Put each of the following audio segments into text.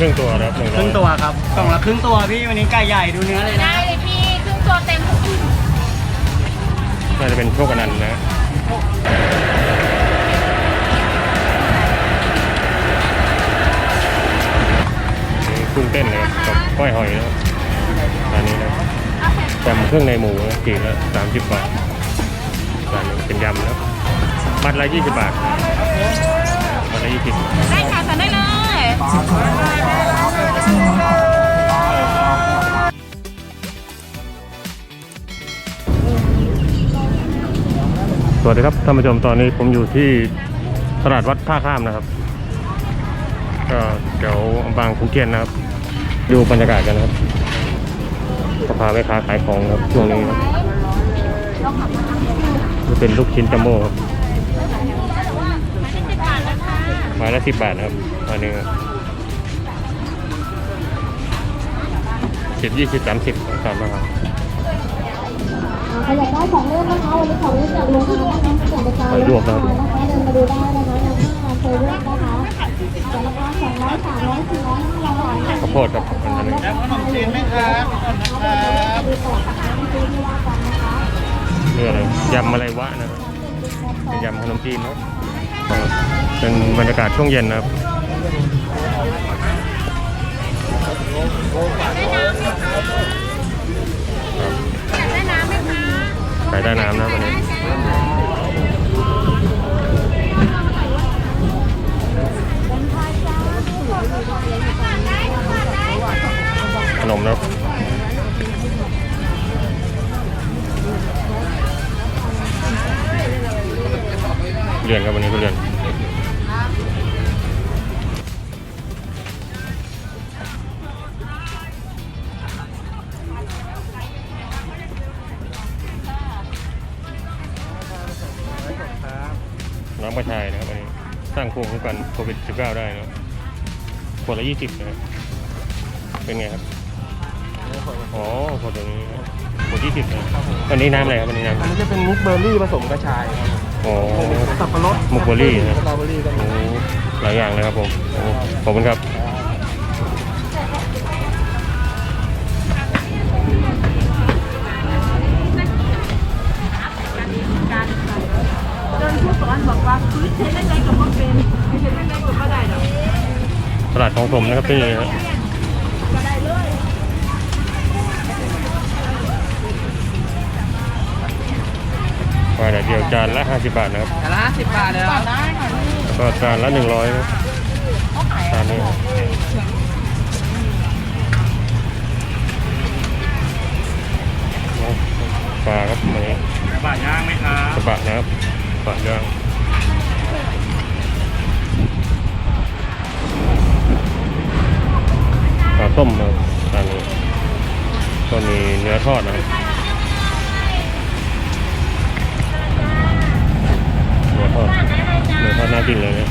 ครึ่งตัวนะครับหนึ่งคร้อรึ่ยงตัวครับกล่องละครึ่งตัวพี่วันนี้ไก่ใหญ่ดูเนื้อเลยนะได้เลยพี่ครึ่งตัวเต็มน่าจะเป็นโชคอนันต์นะนี่กุ้งเต้นเลยครับกับก้อยหอยนะครับอันนี้นะยำเครื่องในหมูนะขีดละสามสิบบาทจานนี้เป็นยำนะครับมัดละยี่สิบบาทมัดละยี่สิบ ได้ค่ะสั่งได้เล ยสวัสดีครับท่านผู้ชมตอนนี้ผมอยู่ที่ตลาดวัดท่าข้ามนะครับก็เดี๋ยวบางภูเก็ตนะครับ ดูบรรยากาศกันนะครับก็พาแม่ค้าขายของครับช่วงนี้ครับจะเป็นลูกชิ้นจัมโบ้ครับไม้ละสิบบาทนะครับอันนี้ครับ สิบยี่สิบสามสิบสามบาทใครอยากได้ของเล่นนะคะวันนี้ของเล่นจากโรงงานนะคะจากกระจายไปลวกนะครับนะคะเดินมาดูได้นะคะในห้างเซเว่นนะคะแต่ละร้านสองร้อยสามร้อยสี่ร้อยห้าร้อยนะคะข้าวโพดครับอันนี้แล้วขนมจีนไหมครับครับดูต่อจากนั้นซื้อที่ว่ากันนะคะเรื่องอะไรยำอะไรวะนะครับเป็นยำขนมจีนเนาะเป็นบรรยากาศช่วงเย็นนะครับ ขายได้น้ำนะวันนี้ขนมนะเรียนครับวันนี้ก็เรียน 9 ได้นะขวดละ 20นะเป็นไงครับอ๋อขวดตรงนี้นะขวด20นะอันนี้น้ำอะไรครับอันนี้น้ำอันนี้จะเป็นมุกเบอร์รี่ผสมกระชายครับอ๋อ สับปะรดมุกเบอร์รี่นะ สตรอเบอร์รี่ก็มีหลายอย่างเลยครับผมขอบคุณครับ ของผมนะครับที่นี่ครับปลาแดดเดียวจานละ 50 บาทนะครับแต่ละสิบบาทเลยครับแล้วก็จานละ 100นะจานนี้ครับโอ้ปลาครับอันนี้บาทย่างไหมครับกระบะนะครับกระบะย่าง ต้มนะครับจานนี้ก็มีเนื้อทอดนะครับเนื้อทอดเนื้อทอดน่ากินเลยนะ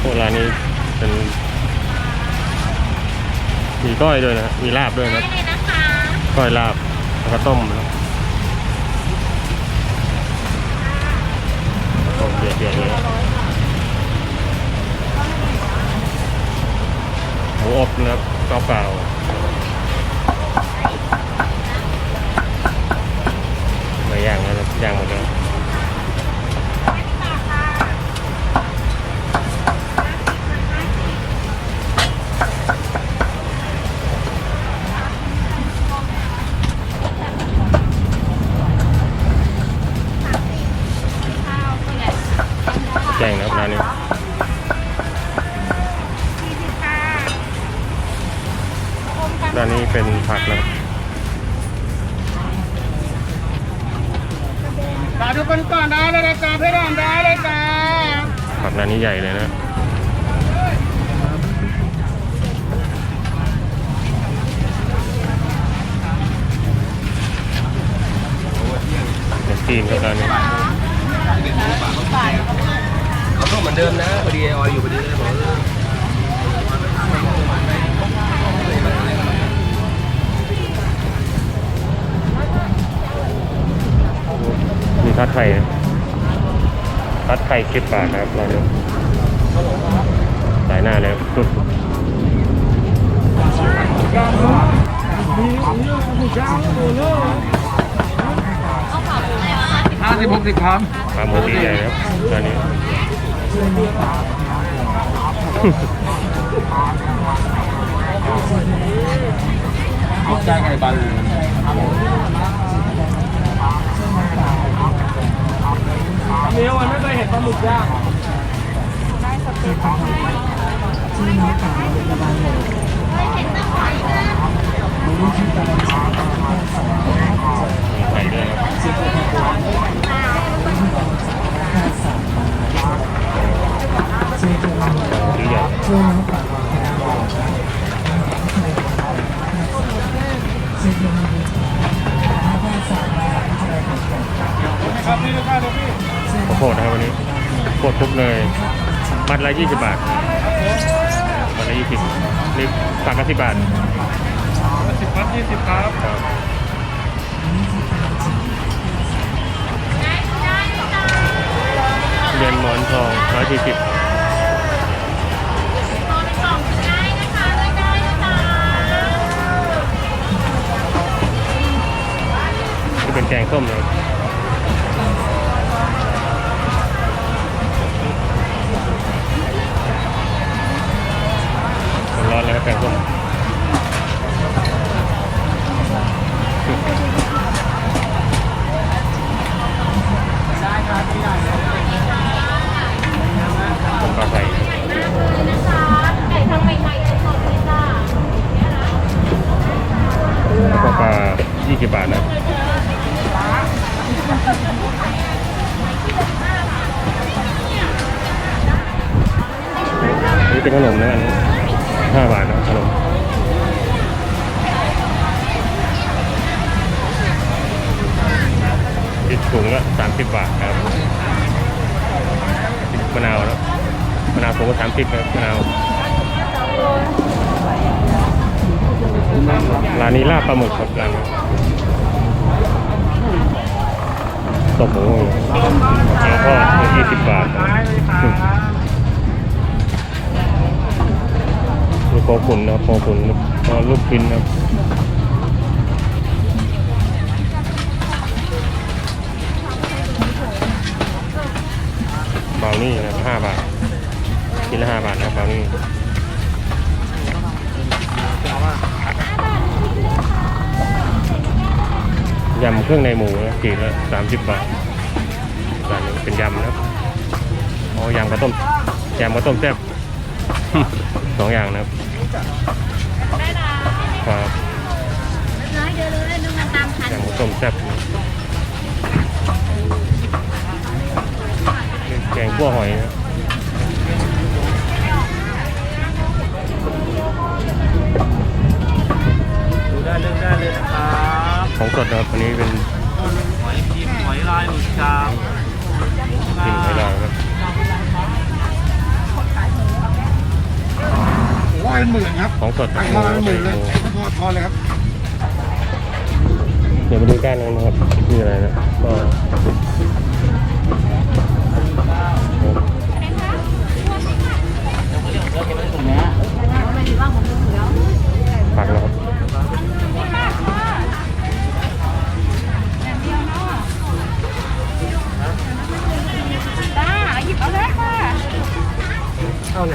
พวกร้านนี้เป็นมีก้อยด้วยนะมีลาบด้วยนะได้นะคะก้อยลาบแล้วก็ต้มนะต้มเดือดๆเลยนะ นะครับเปล่าๆไม่ย่างนะครับย่างหมดแล้วแจ้งนะครับร้านนี้ เป็นผักนะครับมาทุกคนก่อนได้เลยนะจ๊ะเพื่อนได้เลยจ้าผักร้นนี้ใหญ่เลยนะขนมจีนครับร้านนี้เขาก็เหมือนเดิมนะพอดีออยอยู่พอดีเลยบอก มีทัดไข่นะทัดไข่สิบบาทนะครับร้านนี้หน้าเลยครับห้าสิบหกสิบครับปลาหมูตีใหญ่นะครับตอนนี้จ้างไงบันเมียวมันไม่เคยเห็นปลาหมึกย่างมีไข่ด้วยครับตีใหญ่ครับนี่นะครับพี่ ข้าวโพดนะครับวันนี้ข้าวโพดทุกเลยมัดละยี่สิบบาทมัดละยี่สิบนี่ปากละสิบบาทสิบพันยี่สิบครับครับเย็นหมอนทองร้อยสี่สิบนี่เป็นแกงส้มเลยร้ อนๆเลยครับแกงส้ม ถุงละ30บาทครับมะนาวนะมะนาวถุงละ30ครับมะนาวร้านนี้ลาบปลาหมึกครับร้านนี้ตบหมูแกงทอดยี่สิบบาทลูกโคขุนนะครับโคขุนก็ลูกชิ้นครับ 5บาทชิ้นละ5บาทนะครับนี่ยำเครื่องในหมูนะจีละสามสิบบาทร้านี้เป็นยำนะอ๋อยำกระต้มยำกระต้มแซ่บสองอย่างนะครับครับยำกระต้มแซ่บแกงกั้วหอยนะ ของสดนะครับอันนี้เป็นหอยพิมพ์หอยลายหมึกชามกลิ่นไทยลาวครับว่าเป็นหมื่นครับของสดราหมูคาเป็นหมื่นเลยหมูพอทอนเลยครับเดี๋ยวไปดูก้านกันนะครับนี่อะไรนะก็ เอา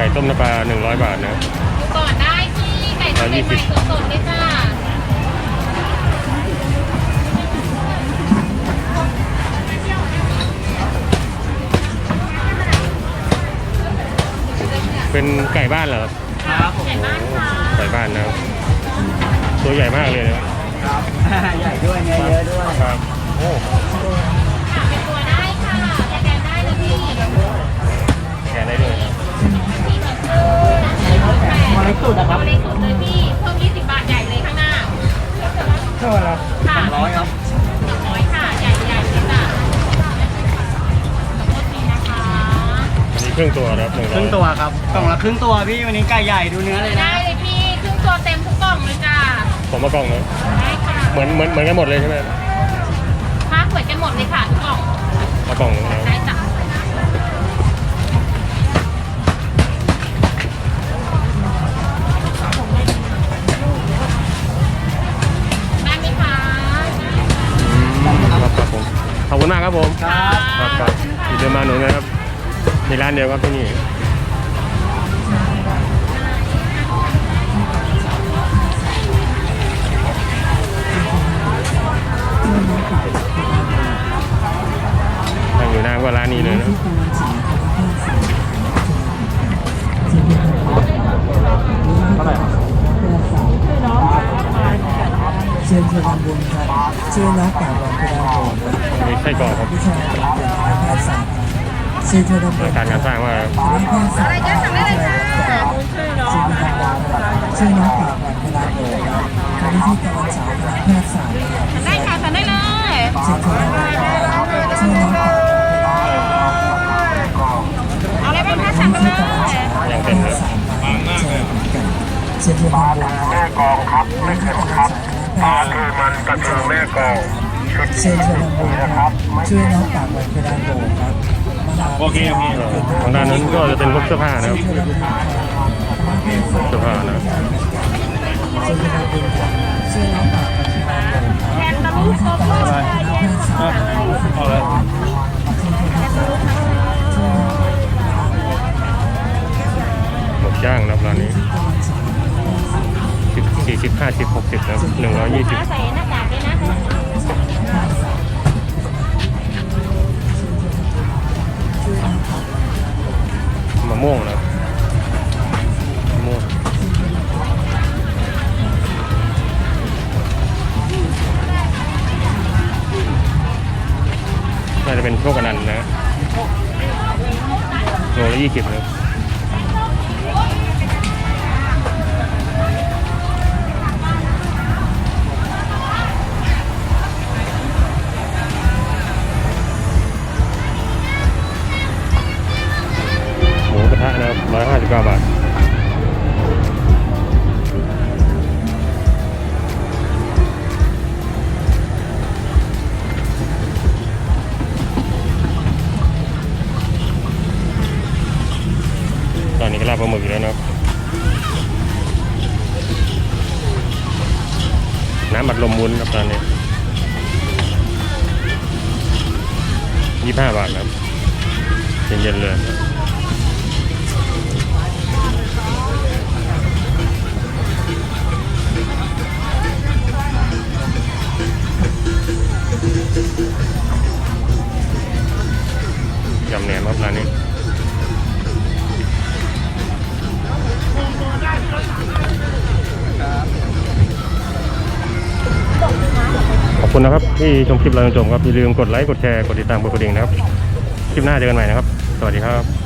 ไก่ต้มน้ำปลาหนึ่งร้อยบาทนะครับดูก่อนได้ที่ไก่ทอดใหม่ๆสดๆเลยจ้าเป็นไก่บ้านเหรอครับครับผมไก่บ้านค่ะไก่บ้านนะครับตัวใหญ่มากเลยนะครับใหญ่ด้วยเนื้อเยอะด้วยครับโอ้ สุดนะครับตัวเล็กสุดเลยพี่เพิ่ม20 บาทใหญ่เลยข้างหน้า เท่าไหร่ค่ะร้อยครับ200ค่ะ ใหญ่ใหญ่เลยจ้ะขอโทษทีนะคะ อันนี้ครึ่งตัวนะครับหนึ่งคร้อรึ่ยงตัวครับกล่องละครึ่งตัวพี่วันนี้ไก่ใหญ่ดูเนื้อเลยนะได้เลยพี่ครึ่งตัวเต็มทุกกล่องเลยจ้าผมมากล่องนะได้ค่ะเหมือนเหมือนเหมือนกันหมดเลยใช่ไหมภาพเหมือนกันหมดเลยค่ะทุกกล่องมากล่องนะได้จ้ะานเดียวครับที่นี่ ครับเชิญชวนทำบุราญคาการสร้างมากครับคณะทยศาอะไรก็สั่งได้เลยค่ะชื่อน้องป่าบอลชื่อน้องป่าบอลพิราโบนครับคณะที่การศึกษาคณะแพทยศาสตร์ได้ค่ะทานได้เลยเชิญชวนทำบุญครับชื่อน้องป่าอลเอาอะไรบ้างคะสั่งไปเลยยังเป็นครับเชิญชวนทำบุญครับแม่กองครับแม่กองครับอาคือมันก็คือแม่กองเชิญชวนทำบุญครับชื่อน้องป่าบอลพิราโบนครับ โอเคโอเคทางด้านนั้นก็จะเป็นพวกเสื้อผ้านะครับเสื้อผ้านะบแคนตาลูปโกก้แยกสองเอาเลยหมกย่างนะครับร้านนี้สิบสี่สิบห้าสิบหกสิบนะครับหนึ่งร้อยยี่สิบ ม่วงนะม่วงน่าจะเป็นโชคอนันต์นะโลละยี่สิบเลย ร้อ ที่ชมคลิปเราจนจบครับอย่าลืมกดไลค์กดแชร์กดติดตามกดกระดิ่งนะครับ คลิปหน้าเจอกันใหม่นะครับ สวัสดีครับ